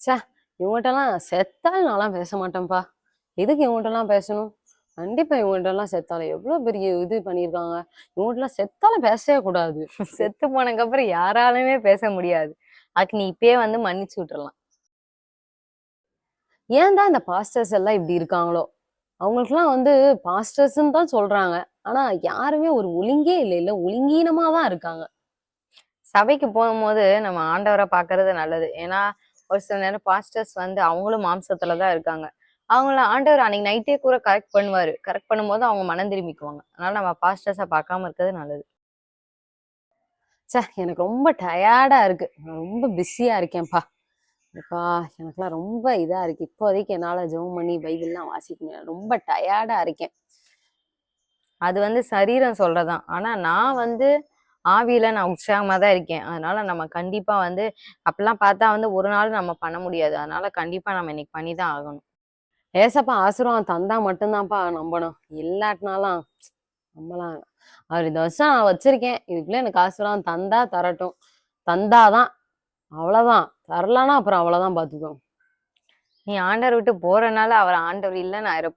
சே இவங்ககிட்டலாம் செத்தாலும் நான்லாம் பேச மாட்டேன்ப்பா. எதுக்கு இவங்ககிட்டலாம் பேசணும்? கண்டிப்பா இவங்ககிட்டலாம் செத்தாலும். எவ்வளோ பெரிய இது பண்ணியிருக்காங்க? இவங்ககிட்டலாம் செத்தாலும் பேசவே கூடாது. செத்து போனதுக்கு அப்புறம் யாராலுமே பேச முடியாது. அதுக்கு நீ இப்பயே வந்து மன்னிச்சு விட்டுறலாம். ஏன் தான் இந்த பாஸ்டர்ஸ் எல்லாம் இப்படி இருக்காங்களோ? அவங்களுக்குலாம் வந்து பாஸ்டர்ஸ்ன்னு தான் சொல்றாங்க. ஆனா யாருமே ஒரு ஒழுங்கே இல்லை. இல்ல ஒழுங்கீனமா தான் இருக்காங்க. சபைக்கு போகும்போது நம்ம ஆண்டவரை பார்க்கறது நல்லது. ஏன்னா ஒரு சில நேரம் பாஸ்டர்ஸ் வந்து அவங்களும் மாம்சத்துல தான் இருக்காங்க. அவங்கள ஆண்டவர் அன்னைக்கு நைட்டே கூட கரெக்ட் பண்ணுவாரு. கரெக்ட் பண்ணும்போது அவங்க மனம் திரும்பிக்குவாங்க. அதனால நம்ம பாஸ்டர்ஸை பார்க்காம இருக்கிறது நல்லது. ச்சே எனக்கு ரொம்ப டயர்டா இருக்கு. ரொம்ப பிஸியா இருக்கேன்ப்பா. இப்பா எனக்குலாம் ரொம்ப இதா இருக்கு. இப்போதைக்கு என்னால ஜெபம் பண்ணி பைபிள்லாம் வாசிக்க முடியல. ரொம்ப டயர்டா இருக்கேன். அது வந்து சரீரம் சொல்றதான் ஆனா நான் வந்து ஆவியில நான் உற்சாகமா தான் இருக்கேன். அதனால நம்ம கண்டிப்பா வந்து அப்பெல்லாம் பார்த்தா வந்து ஒரு நாள் நம்ம பண்ண முடியாது. அதனால கண்டிப்பா நம்ம இன்னைக்கு பண்ணி தான் ஆகணும். ஏசப்பா ஆசீர்வாதம் தந்தா மட்டும்தான்ப்பா நம்பணும். இல்லாட்டினாலாம் நம்பலாம் அவர் இந்த வருஷம் நான் வச்சிருக்கேன். இதுக்குள்ள எனக்கு ஆசீர்வாதம் தந்தா தரட்டும். தந்தாதான். அவ்வளவுதான். தரலன்னா அப்புறம் அவ்வளவுதான் பாத்துக்கோ நீ ஆண்டவர் விட்டு போறனால அவர் ஆண்டவர் இல்லைன்னு ஆயிர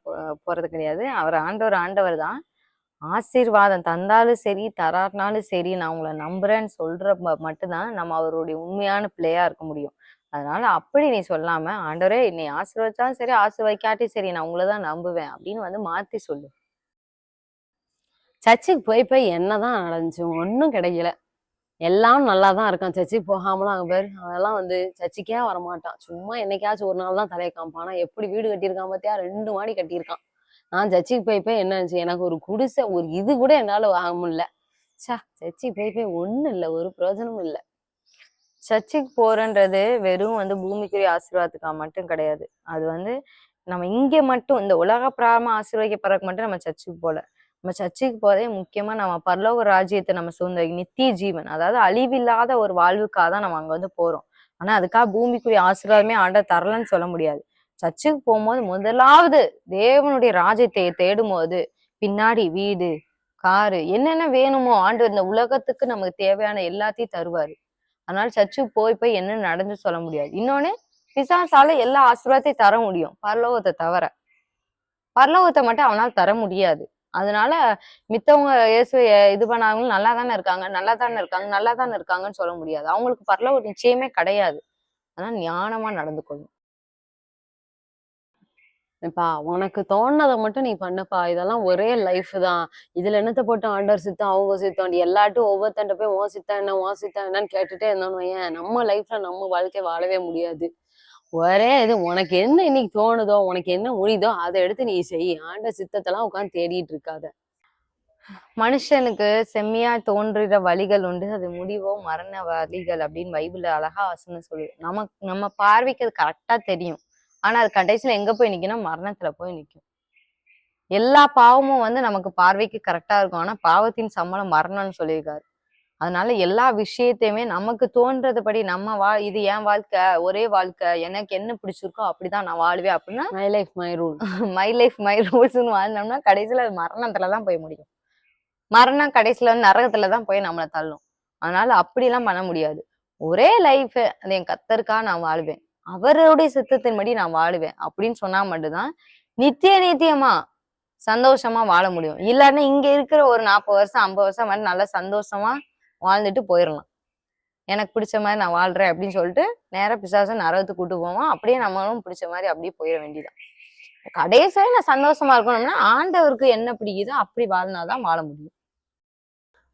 போறது கிடையாது. அவர் ஆண்டவர் ஆண்டவர் தான். ஆசீர்வாதம் தந்தாலும் சரி தராட்டினாலும் சரி நான் உங்களை நம்புறேன்னு சொல்ற மட்டும்தான் நம்ம அவருடைய உண்மையான பிள்ளையா இருக்க முடியும். அதனால அப்படி நீ சொல்லாம ஆண்டவரே என்னை ஆசீர்வச்சாலும் சரி ஆசீர்வைக்காட்டி சரி நான் உங்களை தான் நம்புவேன் அப்படின்னு வந்து மாத்தி சொல்லு. சர்ச்சுக்கு போய் போய் என்னதான் நடந்துச்சு? ஒன்றும் கிடைக்கல. எல்லாம் நல்லா தான் இருக்கான் சர்ச்சுக்கு போகாமலாம் அங்கே பேர் அதெல்லாம் வந்து சர்ச்சுக்கே வரமாட்டான். சும்மா என்னைக்காச்சும் ஒரு நாள் தான் தலையை காமிப்பான். ஆனால் எப்படி வீடு கட்டியிருக்கான் பார்த்தியா ரெண்டு மாடி கட்டியிருக்கான். நான் சர்ச்சுக்கு போய் போய் என்ன ஆச்சு எனக்கு ஒரு குடிசை ஒரு இது கூட என்னால வாங்க முடியல. சா சர்ச்சுக்கு போய் போய் ஒண்ணும் இல்லை ஒரு பிரயோஜனமும் இல்லை. சர்ச்சுக்கு போறன்றது வெறும் வந்து பூமிக்குரிய ஆசீர்வாதத்துக்காக மட்டும் கிடையாது. அது வந்து நம்ம இங்க மட்டும் இந்த உலக பிராம ஆசீர்வதிக்கப்படுறதுக்கு மட்டும் நம்ம சர்ச்சுக்கு போல. நம்ம சர்ச்சுக்கு போறதே முக்கியமா நம்ம பரலோக ராஜ்யத்தை நம்ம சுதந்திர நித்திய ஜீவன் அதாவது அழிவில்லாத ஒரு வாழ்வுக்காக தான் நம்ம அங்க வந்து போறோம். ஆனா அதுக்காக பூமிக்குரிய ஆசீர்வாதமே ஆண்ட தரலன்னு சொல்ல முடியாது. சர்ச்சுக்கு போகும்போது முதலாவது தேவனுடைய ராஜ்யத்தை தேடும் போது பின்னாடி வீடு காரு என்னென்ன வேணுமோ ஆண்டு இந்த உலகத்துக்கு நமக்கு தேவையான எல்லாத்தையும் தருவாரு. அதனால சர்ச்சுக்கு போய் போய் என்ன நடந்து சொல்ல முடியாது. இன்னொன்னு பிசாசால எல்லா ஆசீர்வாதத்தையும் தர முடியும். பரலோகத்தை தவிர. பரலோகத்தை மட்டும் அவனால் தர முடியாது. அதனால மித்தவங்க இயேசு இது பண்ணாங்களும் நல்லா தானே இருக்காங்க நல்லா தானே இருக்காங்க நல்லா தானே இருக்காங்கன்னு சொல்ல முடியாது. அவங்களுக்கு பரலோக நிச்சயமே கிடையாது. அதனால ஞானமா நடந்து கொள்ளும் இப்பா உனக்கு தோணதை மட்டும் நீ பண்ணப்பா. இதெல்லாம் ஒரே லைஃப் தான். இதுல என்னத்த போட்டு ஆண்டர் சித்தம் அவங்க சித்தம் எல்லாட்டும் ஒவ்வொருத்தண்ட போய் உன் சித்தம் என்ன உன் சித்தம் என்னன்னு கேட்டுட்டே இருந்தோம் ஏன் நம்ம லைஃப்ல நம்ம வாழ்க்கை வாழவே முடியாது. ஒரே இது உனக்கு என்ன இன்னைக்கு தோணுதோ உனக்கு என்ன முடியுதோ அதை எடுத்து நீ செய். ஆண்ட சித்தத்தெல்லாம் உட்காந்து தேடிட்டு இருக்காத. மனுஷனுக்கு செம்மையா தோன்றுற வழிகள் உண்டு. அது முடிவோ மரண வழிகள் அப்படின்னு பைபிள் அழகா வசனம் சொல்லுது. நமக்கு நம்ம பார்வைக்கு அது கரெக்டா தெரியும். ஆனா அது கடைசியில எங்க போய் நிக்கணும் மரணத்துல போய் நிக்கும். எல்லா பாவமும் வந்து நமக்கு பார்வைக்கு கரெக்டா இருக்கும். ஆனா பாவத்தின் சம்பளம் மரணம்னு சொல்லியிருக்காரு. அதனால எல்லா விஷயத்தையுமே நமக்கு தோன்றதுபடி நம்ம வா இது என் வாழ்க்கை ஒரே வாழ்க்கை எனக்கு என்ன பிடிச்சிருக்கோ அப்படிதான் நான் வாழ்வேன் அப்படின்னா my life my rule my life my ரூல்ஸ்னு வாழ்ந்தோம்னா கடைசியில அது மரணத்துல தான் போய் முடியும். மரணம் கடைசியில வந்து நரகத்துல தான் போய் நம்மளை தள்ளும். அதனால அப்படிலாம் பண்ண முடியாது. ஒரே லைஃப் அது என் கத்தருக்கா நான் வாழ்வேன். அவருடைய சித்தத்தின்படி நான் வாழுவேன். அப்படின்னு சொன்னா மட்டும்தான் நித்திய நித்தியமா சந்தோஷமா வாழ முடியும். இல்லைன்னா இங்க இருக்கிற ஒரு நாற்பது வருஷம் ஐம்பது வருஷம் மட்டும் நல்லா சந்தோஷமா வாழ்ந்துட்டு போயிடலாம் எனக்கு பிடிச்ச மாதிரி நான் வாழ்றேன் அப்படின்னு சொல்லிட்டு நேர பிசாசம் நரகத்துக்கு கூட்டு போவோம். அப்படியே நம்மளும் பிடிச்ச மாதிரி அப்படியே போயிட வேண்டியதான் கடைசியா நான் சந்தோஷமா இருக்கணும்னா ஆண்டவருக்கு என்ன பிடிக்குதோ அப்படி வாழ்னாதான் வாழ முடியும்.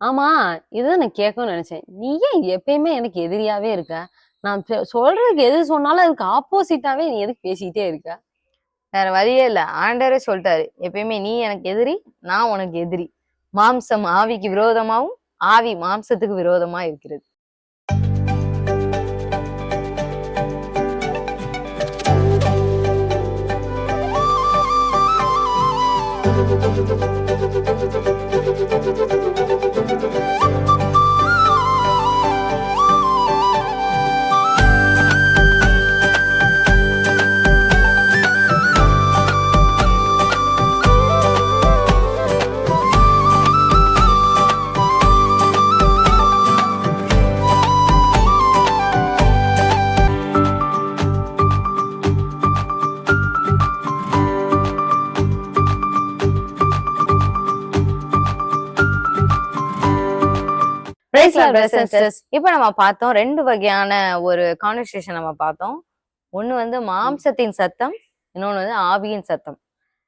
ஆமா இதுதான் நான் கேட்கணும்னு நினைச்சேன். நீ ஏன் எப்பயுமே எனக்கு எதிரியாவே இருக்க? நான் சொல்றதுக்கு எது சொன்னாலும் அதுக்கு ஆப்போசிட்டாவே நீ எதுக்கு பேசிக்கிட்டே இருக்க? வேற வழியே இல்ல. ஆண்டரே சொல்லிட்டாரு. எப்பயுமே நீ எனக்கு எதிரி நான் உனக்கு எதிரி. மாம்சம் ஆவிக்கு விரோதமாவும் ஆவி மாம்சத்துக்கு விரோதமா இருக்கிறது. இப்ப நம்ம பார்த்தோம் ரெண்டு வகையான ஒரு கான்வர்சேஷன் நம்ம பார்த்தோம். ஒண்ணு வந்து மாம்சத்தின் சத்தம் இன்னொன்னு வந்து ஆவியின் சத்தம்.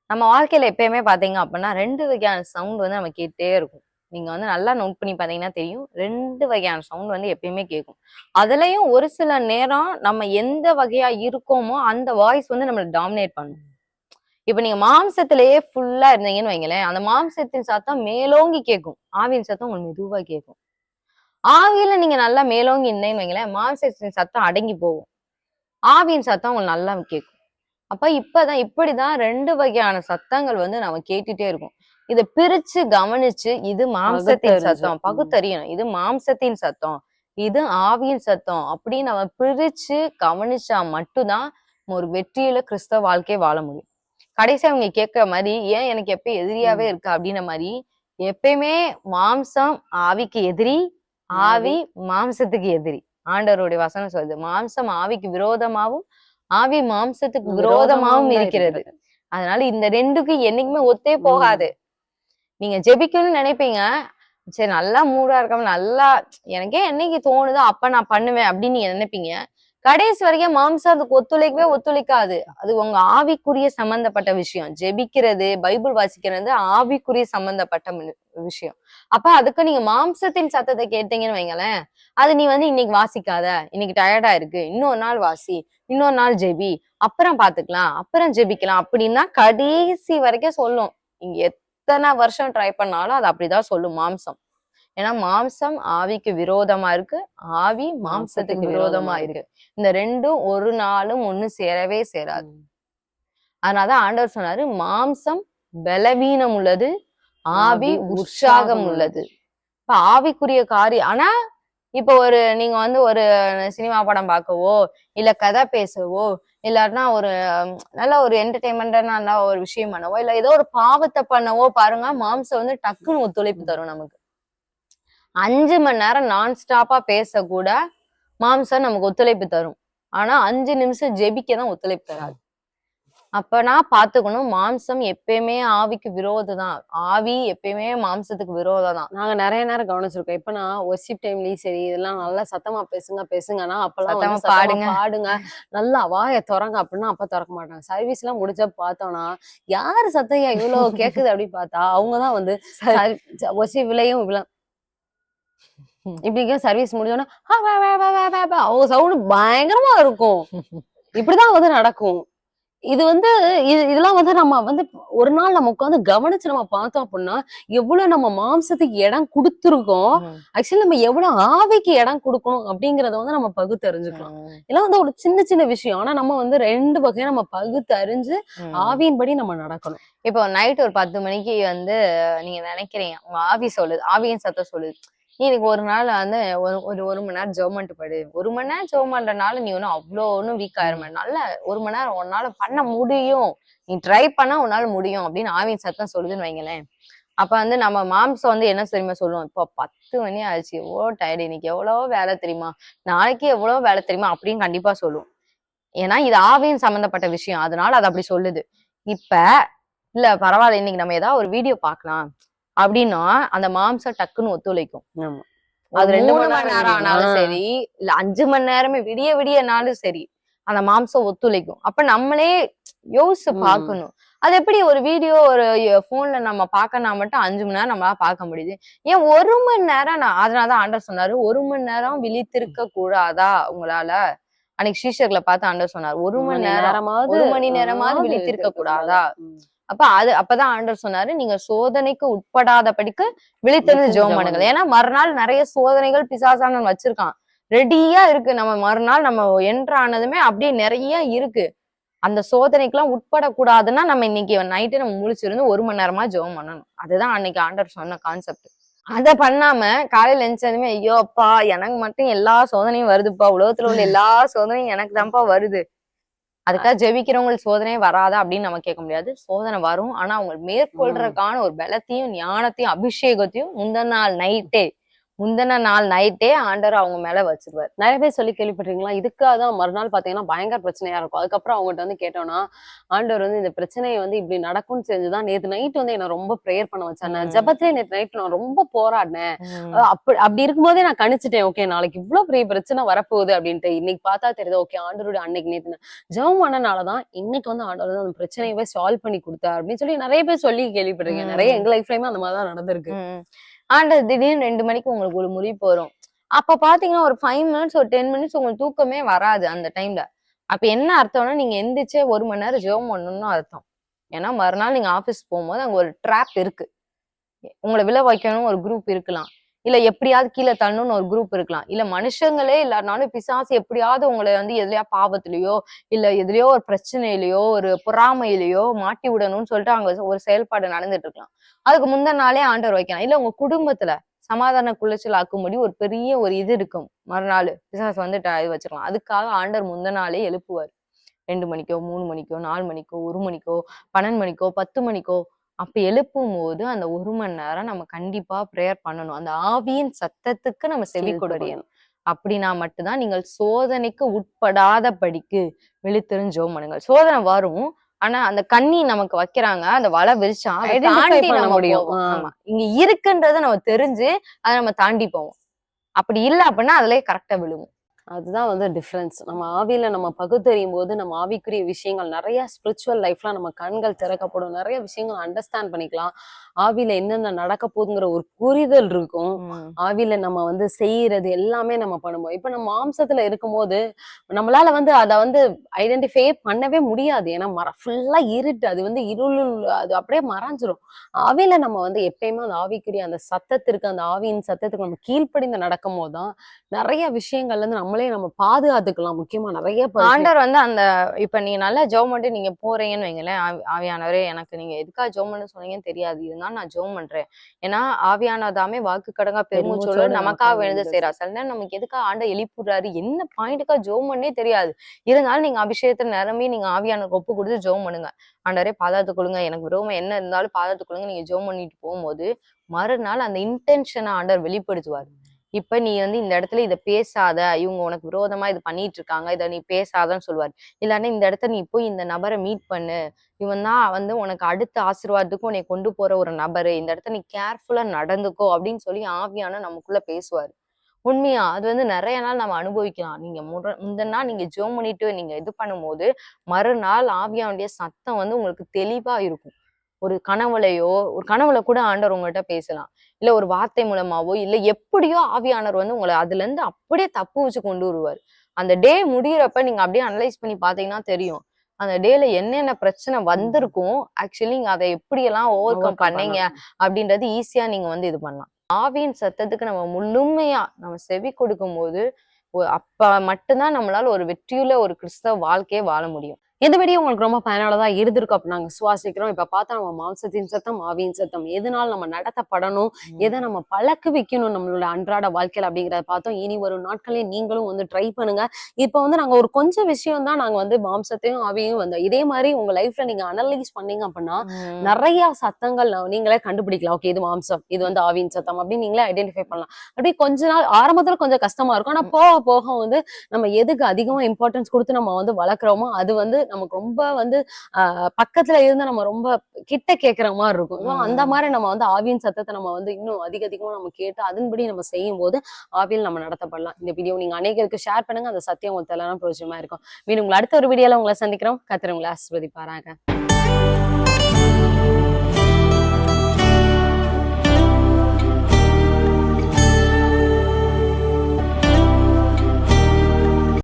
நம்ம வாழ்க்கையில எப்பயுமே பாத்தீங்க அப்படின்னா ரெண்டு வகையான சவுண்ட் வந்து நம்ம கேட்டே இருக்கும். நீங்க வந்து நல்லா நோட் பண்ணி பாத்தீங்கன்னா தெரியும். ரெண்டு வகையான சவுண்ட் வந்து எப்பயுமே கேட்கும் அதுலயும் ஒரு சில நேரம் நம்ம எந்த வகையா இருக்கோமோ அந்த வாய்ஸ் வந்து நம்மளை டாமினேட் பண்ணும். இப்ப நீங்க மாம்சத்திலேயே ஃபுல்லா இருந்தீங்கன்னு வைங்களேன் அந்த மாம்சத்தின் சத்தம் மேலோங்கி கேட்கும் ஆவியின் சத்தம் உங்களுக்கு மெதுவா கேட்கும் ஆவியில நீங்க நல்லா மேலோங்கி இருந்தேன்னு வைங்களேன் மாம்சத்தின் சத்தம் அடங்கி போகும். ஆவியின் சத்தம் உங்களுக்கு நல்லா கேட்கும் அப்ப இப்பதான் இப்படிதான் ரெண்டு வகையான சத்தங்கள் வந்து நம்ம கேட்டுட்டே இருக்கோம். இத பிரிச்சு கவனிச்சு இது மாம்சத்தின். சத்தம். பகுத்தறியணும். இது மாம்சத்தின் சத்தம் இது ஆவியின் சத்தம் அப்படின்னு நம்ம பிரிச்சு கவனிச்சா மட்டும்தான் ஒரு வெற்றியில கிறிஸ்தவ வாழ்க்கையை வாழ முடியும். கடைசியா அவங்க கேட்கிற மாதிரி ஏன் எனக்கு எப்ப எதிரியாவே இருக்கு? அப்படின்ன மாதிரி எப்பயுமே மாம்சம் ஆவிக்கு எதிரி ஆவி மாம்சத்துக்கு எதிரி. ஆண்டவருடைய வசனம் சொல்லுது மாம்சம் ஆவிக்கு விரோதமாவும் ஆவி மாம்சத்துக்கு விரோதமாவும் இருக்கிறது. அதனால இந்த ரெண்டுக்கு என்னைக்குமே ஒத்தே போகாது. நீங்க ஜெபிக்கணும்னு நினைப்பீங்க சரி நல்லா மூடா இருக்காம நல்லா எனக்கே என்னைக்கு தோணுதோ அப்ப நான் பண்ணுவேன் அப்படின்னு நீங்க நினைப்பீங்க. கடைசி வரைக்கும் மாம்சம் அதுக்கு ஒத்துழைக்கவே ஒத்துழைக்காது. அது உங்க ஆவிக்குரிய சம்பந்தப்பட்ட விஷயம். ஜெபிக்கிறது பைபிள் வாசிக்கிறது ஆவிக்குரிய சம்பந்தப்பட்ட விஷயம். அப்ப அதுக்கு நீங்க மாம்சத்தின் சத்தத்தை கேட்டீங்கன்னு வைங்களேன் அது நீ வந்து இன்னைக்கு வாசிக்காத. இன்னைக்கு டயர்டா இருக்கு. இன்னொரு நாள் வாசி இன்னொரு நாள் ஜெபி அப்புறம் பாத்துக்கலாம் அப்புறம் ஜெபிக்கலாம் அப்படின்னா கடைசி வரைக்கும் சொல்லும். நீங்க எத்தனை வருஷம் ட்ரை பண்ணாலும் அது அப்படிதான் சொல்லும் மாம்சம். ஏன்னா மாம்சம் ஆவிக்கு விரோதமா இருக்கு ஆவி மாம்சத்துக்கு விரோதமா இருக்கு. இந்த ரெண்டும் ஒரு நாளும் ஒண்ணு சேரவே சேராது. அதனாலதான் ஆண்டவர் சொன்னாரு மாம்சம் பலவீனம் உள்ளது ஆவி உற்சாகம் உள்ளது. இப்ப ஆவிக்குரிய காரியம் ஆனா இப்ப ஒரு நீங்க வந்து ஒரு சினிமா படம் பார்க்கவோ இல்ல கதை பேசவோ இல்லாட்டினா ஒரு நல்ல ஒரு என்டர்டைன்மெண்டா நல்ல ஒரு விஷயம் பண்ணவோ இல்ல ஏதோ ஒரு பாவத்தை பண்ணவோ பாருங்க மாம்சம் வந்து டக்குன்னு ஒத்துழைப்பு தரும் நமக்கு. அஞ்சு மணி நேரம் நான் ஸ்டாப்பா பேச கூட மாம்சம் நமக்கு ஒத்துழைப்பு தரும். ஆனா அஞ்சு நிமிஷம் ஜெபிக்க தான் ஒத்துழைப்பு தராது. அப்ப நான் பாத்துக்கணும். மாம்சம் எப்பயுமே ஆவிக்கு விரோதம் தான் ஆவி எப்பயுமே மாம்சத்துக்கு விரோதம் தான் நாங்க நிறைய நேரம் கவனிச்சிருக்கோம். இப்ப நான் ஒர்ஷிப் டைம்லயும் சரி இதெல்லாம் நல்லா சத்தமா பேசுங்க பேசுங்கன்னா அப்பெல்லாம் சத்தமா சத்தமா பாடுங்க. பாடுங்க. நல்லா வாயை திறங்க அப்படின்னா அப்ப திறக்க மாட்டாங்க. சர்வீஸ் எல்லாம் முடிச்ச பார்த்தோம்னா யாரு சத்தையா இவ்வளவு கேக்குது அப்படின்னு பார்த்தா அவங்கதான் வந்து ஒர்ஷிப்லயும் இவ்வளவு இப்படிங்க சர்வீஸ் முடிஞ்சோன்னா அவங்க சவுண்ட் பயங்கரமா இருக்கும். இப்படிதான் வந்து நடக்கும். இது வந்து இது இதெல்லாம் வந்து நம்ம வந்து ஒரு நாள் நம்ம உட்காந்து கவனிச்சு நம்ம பார்த்தோம் அப்படின்னா எவ்வளவு நம்ம மாம்சத்துக்கு இடம் கொடுத்துருக்கோம். ஆக்சுவலி நம்ம எவ்வளவு ஆவிக்கு இடம் கொடுக்கணும் அப்படிங்கறத வந்து நம்ம பகுத்தறிஞ்சுக்கலாம். இதெல்லாம் வந்து ஒரு சின்ன சின்ன விஷயம். ஆனா நம்ம வந்து ரெண்டு வகையா நம்ம பகுத்தறிஞ்சு. ஆவியின்படி நம்ம நடக்கணும். இப்போ நைட் ஒரு பத்து மணிக்கு வந்து நீங்க நினைக்கிறீங்க உங்க ஆவி சொல்லுது ஆவியின் சத்தம் சொல்லுது. நீ இன்னைக்கு ஒரு நாள் வந்து ஒரு ஒரு ஒரு மணி நேரம் ஜெபம் படு ஒரு மணி நேரம் ஜெபம் நீ ஒன்றும் அவ்வளோ ஒன்றும் வீக் ஆயிரும் நல்ல ஒரு மணி நேரம் உன்னால பண்ண முடியும். நீ ட்ரை பண்ணா உன்னால முடியும் அப்படின்னு ஆவின் சத்தம் சொல்லுதுன்னு வைங்களேன். அப்ப வந்து நம்ம மாம்சம் வந்து என்ன தெரியுமா சொல்லுவோம்? இப்போ பத்து மணி ஆச்சு எவ்வளோ டயர்டு இன்னைக்கு எவ்வளவோ வேலை தெரியுமா? நாளைக்கு எவ்வளோ வேலை தெரியுமா? அப்படின்னு கண்டிப்பா சொல்லும். ஏன்னா இது ஆவியின் சம்பந்தப்பட்ட விஷயம். அதனால அது அப்படி சொல்லுது. இப்ப இல்ல பரவாயில்ல. இன்னைக்கு நம்ம ஏதாவது ஒரு வீடியோ பார்க்கலாம். அப்படின்னா அந்த மாம்சம் டக்குன்னு ஒத்துழைக்கும். அது ரெண்டு மூணு நேரம் ஆனாலும். சரி. இல்ல அஞ்சு மணி நேரமே விடிய விடியனாலும் சரி அந்த மாம்சம் ஒத்துழைக்கும். அப்ப நம்மளே யோசிச்சு ம். பார்க்கணும். அது எப்படி ஒரு வீடியோ ஒரு போன்ல நம்ம பார்க்கனா மட்டும் அஞ்சு மணி நேரம் நம்மளால பார்க்க முடியுது. ஏன் ஒரு மணி நேரம் நான் அதனாலதான் ஆண்டர் சொன்னாரு ஒரு மணி நேரம் விழித்திருக்க கூடாதா உங்களால? அன்னைக்கு ஸ்ரீஷர்களை பார்த்து ஆண்டர் சொன்னார் ஒரு மணி நேரம் நேரமாவது ஒரு மணி நேரமாவது விழித்திருக்க கூடாதா? அப்ப அது அப்பதான் ஆண்டவர் சொன்னாரு நீங்க சோதனைக்கு உட்படாதபடிக்கு விழித்திருந்து ஜெபம் பண்ணுங்கள். ஏன்னா மறுநாள் நிறைய சோதனைகள் பிசாசானன் வச்சிருக்கான். ரெடியா இருக்கு. நம்ம மறுநாள் நம்ம என்ட்ரு ஆனதுமே அப்படியே நிறைய இருக்கு. அந்த சோதனைக்கெல்லாம் உட்படக்கூடாதுன்னா நம்ம இன்னைக்கு நைட்டு நம்ம முழிச்சிருந்து ஒரு மணி நேரமா ஜெபம் பண்ணணும். அதுதான் அன்னைக்கு ஆண்டவர் சொன்ன கான்செப்ட் அத பண்ணாம காலையில எழுந்ததுமே ஐயோ அப்பா எனக்கு மட்டும் எல்லா சோதனையும் வருதுப்பா. உலகத்துல உள்ள எல்லா சோதனையும் எனக்கு தான்ப்பா வருது. அதுக்காக ஜெபிக்கிறவங்களுக்கு சோதனை வராதா அப்படின்னு நம்ம கேட்க முடியாது. சோதனை வரும். ஆனா அவங்க மேற்கொள்றதுக்கான ஒரு பலத்தையும் ஞானத்தையும் அபிஷேகத்தையும் முந்தின நாள் நைட்டே முந்தின நாள் நைட்டே ஆண்டவர் அவங்க மேல வச்சிருவாரு. நிறைய பேர் சொல்லி கேள்விப்பட்டிருக்கீங்களா? இதுக்காக தான் மறுநாள் பாத்தீங்கன்னா பயங்கர பிரச்சனையா இருக்கும். அதுக்கப்புறம் அவங்ககிட்ட வந்து கேட்டோம்னா ஆண்டவர் வந்து இந்த பிரச்சனையை வந்து இப்படி நடக்கும்னு தெரிஞ்சுதான் நேத்து நைட் வந்து என்ன ரொம்ப ப்ரேயர் பண்ண வச்சாங்க ம். ஜெபத்திலே நேத்து நைட் நான் ரொம்ப போராடினேன். அப்படி அப்படி இருக்கும்போதே நான் கணிச்சிட்டேன். ஓகே நாளைக்கு இவ்வளவு பெரிய பிரச்சனை வரப்போகுது அப்படின்ட்டு. இன்னைக்கு பார்த்தா தெரியுது ஓகே ஆண்டவருடைய அன்னைக்கு நேத்து நான் ஜெபம் பண்ணனாலதான் இன்னைக்கு வந்து ஆண்டவர் வந்து அந்த பிரச்சனையவே சால்வ் பண்ணி கொடுத்தார் அப்படின்னு சொல்லி நிறைய பேர் சொல்லி கேள்விப்பட்டிருக்கேன். நிறைய எங்க லைஃப்லயுமே அந்த மாதிரிதான் நடந்திருக்கு. ம். திடீர்னு ரெண்டு மணிக்கு உங்களுக்கு ஒரு முறிப்பு வரும் அப்ப பாத்தீங்கன்னா ஒரு ஃபைவ் மினிட்ஸ் ஒரு டென் மினிட்ஸ் உங்களுக்கு தூக்கமே வராது அந்த டைம்ல அப்ப என்ன அர்த்தம்னா நீங்க எந்திரிச்சே ஒரு மணி நேரம் ஜெபம் பண்ணணும்னு அர்த்தம். ஏன்னா மறுநாள் நீங்க ஆபீஸ் போகும்போது அங்க ஒரு ட்ராப் இருக்கு. உங்களை விழ வைக்கணும் ஒரு குரூப் இருக்கலாம். இல்ல எப்படியாவது கீழே தள்ளணும்னு ஒரு குரூப் இருக்கலாம். இல்ல மனுஷங்களே இல்லாட்டினாலும் பிசாசு எப்படியாவது உங்களை வந்து எதுலயா பாவத்திலயோ இல்ல எதுலயோ ஒரு பிரச்சனையிலயோ ஒரு பொறாமையிலயோ மாட்டி விடணும்னு சொல்லிட்டு அங்க ஒரு செயல்பாடு நடந்துட்டு இருக்கலாம். அதுக்கு முந்தின நாளே ஆண்டவர் வைக்கலாம் இல்ல உங்க குடும்பத்துல சமாதான குளிச்சல் ஆக்கும்படி ஒரு பெரிய ஒரு இது இருக்கும். மறுநாள் பிசாசு வந்து ட- இது வச்சிருக்கலாம் அதுக்காக ஆண்டர் முந்த நாளே எழுப்புவார். ரெண்டு மணிக்கோ மூணு மணிக்கோ நாலு மணிக்கோ ஒரு மணிக்கோ பன்னெண்டு மணிக்கோ பத்து மணிக்கோ அப்ப எழுப்பும் போது அந்த ஒரு மணி நேரம் நம்ம கண்டிப்பா ப்ரேயர் பண்ணணும். அந்த ஆவியின் சத்தத்துக்கு நம்ம செவி கொடுக்கணும். அப்படின்னா மட்டும்தான் நீங்கள் சோதனைக்கு உட்படாத படிக்கு விழித்திருஞ்சோம் பண்ணுங்கள். சோதனை வரும். ஆனா அந்த கண்ணி நமக்கு வைக்கிறாங்க. அந்த வலை விரிச்சா தாண்டி நம்ம முடியும். ஆமா. இங்க இருக்குன்றத நம்ம தெரிஞ்சு அதை நம்ம தாண்டி போவோம். அப்படி இல்ல அப்படின்னா அதுலயே கரெக்டா விழுவும். அதுதான் வந்து டிஃபரன்ஸ் நம்ம ஆவியில நம்ம பகுத்தறியும் போது நம்ம ஆவிக்குரிய விஷயங்கள் நிறைய ஸ்பிரிச்சுவல் லைஃப்ல நம்ம கண்கள் திறக்கப்படும். நிறைய விஷயங்கள் அண்டர்ஸ்டாண்ட் பண்ணிக்கலாம். ஆவியில என்னென்ன நடக்க போகுதுங்கிற ஒரு புரிதல் இருக்கும். ஆவியில நம்ம வந்து செய்யறது எல்லாமே நம்ம பண்ணுவோம். இப்ப நம்ம மாம்சத்துல இருக்கும்போது நம்மளால வந்து அதை வந்து ஐடென்டிஃபை பண்ணவே முடியாது. ஏன்னா மர ஃபுல்லா இருட்டு. அது வந்து இருள் அது அப்படியே மறைஞ்சிரும். ஆவியில நம்ம வந்து எப்பயுமே அந்த ஆவிக்குரிய அந்த சத்தத்திற்கு அந்த ஆவியின் சத்தத்துக்கு நம்ம கீழ்ப்படிந்து நடக்கும் போதுதான் நிறைய விஷயங்கள்ல இருந்து நம்மளே நம்ம பாதுகாத்துக்கலாம் முக்கியமா நிறைய ஆண்டவர் வந்து அந்த இப்ப நீங்க நல்லா ஜோம் பண்ணிட்டு நீங்க போறீங்கன்னு வைங்களேன் ஆவி- ஆவியானவரே எனக்கு நீங்க எதுக்கா ஜோம் பண்ண சொன்னீங்கன்னு தெரியாது. இருந்தாலும் நான் ஜோம் பண்றேன். ஏன்னா ஆவியானதாமே வாக்கு கடங்கா பெருமூச்சோடு நமக்காக விழுந்து செய்யறா சில நேரம் நமக்கு எதுக்கா ஆண்ட எழுப்பிடுறாரு என்ன பாயிண்ட்டுக்கா ஜோம் பண்ணே தெரியாது. இருந்தாலும் நீங்க அபிஷேகத்துல நிரம்பி நீங்க ஆவியானவருக்கு ஒப்பு கொடுத்து ஜோம் பண்ணுங்க. ஆண்டவரே பாதாத்து கொள்ளுங்க. எனக்கு விரோமம் என்ன இருந்தாலும் பாதாத்து கொள்ளுங்க. நீங்க ஜோம் பண்ணிட்டு போகும்போது மறுநாள் அந்த இன்டென்ஷனை ஆண்டவர் வெளிப்படுத்துவார். இப்ப நீ வந்து இந்த இடத்துல இதை பேசாத இவங்க உனக்கு விரோதமா இது பண்ணிட்டு இருக்காங்க இதை நீ பேசாதன்னு சொல்லுவார். இல்லைன்னா இந்த இடத்த நீ போய் இந்த நபரை மீட் பண்ணு. இவன் தான் வந்து உனக்கு அடுத்த ஆசீர்வாதத்துக்கு உன்னை கொண்டு போற ஒரு நபரு. இந்த இடத்த நீ கேர்ஃபுல்லா நடந்துக்கோ அப்படின்னு சொல்லி ஆவியான நமக்குள்ள பேசுவார். உண்மையா அது வந்து நிறைய நாள் நம்ம அனுபவிக்கலாம். நீங்க முற இந்த நாள் நீங்க ஜோம் பண்ணிட்டு நீங்க இது பண்ணும்போது மறுநாள் ஆவியானுடைய சத்தம் வந்து உங்களுக்கு தெளிவா இருக்கும். ஒரு கனவுலையோ ஒரு கனவுல கூட ஆண்டவர் உங்கள்கிட்ட பேசலாம். இல்ல ஒரு வார்த்தை மூலமாவோ இல்ல எப்படியோ ஆவியானவர் வந்து உங்களை அதுல இருந்து அப்படியே தப்பு வச்சு கொண்டு வருவார். அந்த டே முடியிறப்ப நீங்க அப்படியே அனலைஸ் பண்ணி பாத்தீங்கன்னா தெரியும். அந்த டேல என்னென்ன பிரச்சனை வந்திருக்கும் ஆக்சுவலி நீங்க அதை எப்படியெல்லாம் ஓவர் கம் பண்ணீங்க. அப்படின்றது ஈஸியா நீங்க வந்து இது பண்ணலாம். ஆவியின் சத்தத்துக்கு நம்ம முழுமையா நம்ம செவி கொடுக்கும் போது அப்ப மட்டும்தான் நம்மளால ஒரு வெற்றியுள்ள ஒரு கிறிஸ்தவ வாழ்க்கையை வாழ முடியும். இந்த வீடியோ உங்களுக்கு ரொம்ப பயனுள்ளதா இருந்திருக்கும் அப்ப நாங்க சுவாசிக்கிறோம். இப்ப பார்த்தா நம்ம மாம்சத்தின் சத்தம் ஆவியின் சத்தம். எதனால நம்ம நடத்தப்படணும்? எதை நம்ம பழக்க வைக்கணும் நம்மளோட அன்றாட வாழ்க்கையில அப்படிங்கறத பார்த்தோம். இனி வரும் நாட்களே நீங்களும் வந்து ட்ரை பண்ணுங்க. இப்ப வந்து நாங்க ஒரு கொஞ்சம் விஷயம் தான் நாங்க வந்து மாம்சத்தையும் ஆவியும் வந்தோம் இதே மாதிரி உங்க லைஃப்ல நீங்க அனலைஸ் பண்ணீங்க அப்படின்னா நிறைய சத்தங்கள் நீங்களே கண்டுபிடிக்கலாம். ஓகே இது மாம்சம் இது வந்து ஆவியின் சத்தம் அப்படின்னு நீங்களே ஐடென்டிஃபை பண்ணலாம். அப்படி கொஞ்ச நாள் ஆரம்பத்துல கொஞ்சம் கஷ்டமா இருக்கும். ஆனா போக போக வந்து நம்ம எதுக்கு அதிகமா இம்பார்ட்டன்ஸ் கொடுத்து நம்ம வந்து வளர்க்குறோமோ அது வந்து நமக்கு ரொம்ப வந்து பக்கத்துல இருந்து நம்ம ரொம்ப கிட்ட கேட்கிற மாதிரி இருக்கும். அந்த. மாதிரி நம்ம வந்து ஆவியின் சத்தத்தை நம்ம வந்து இன்னும் அதிக அதிகமா நம்ம கேட்டு அதன்படி நம்ம செய்யும் போது ஆவியில் நம்ம நடத்தப்படலாம். இந்த வீடியோ நீங்க அநேகருக்கு ஷேர் பண்ணுங்க. அந்த சத்தியம் உங்களுக்கு எல்லாம் பிரோஜனமா இருக்கும். மீண்டும் உங்களை அடுத்த ஒரு வீடியோல உங்களை சந்திக்கிறோம். கத்திர உங்களை ஆசிர்வதிப்பாராங்க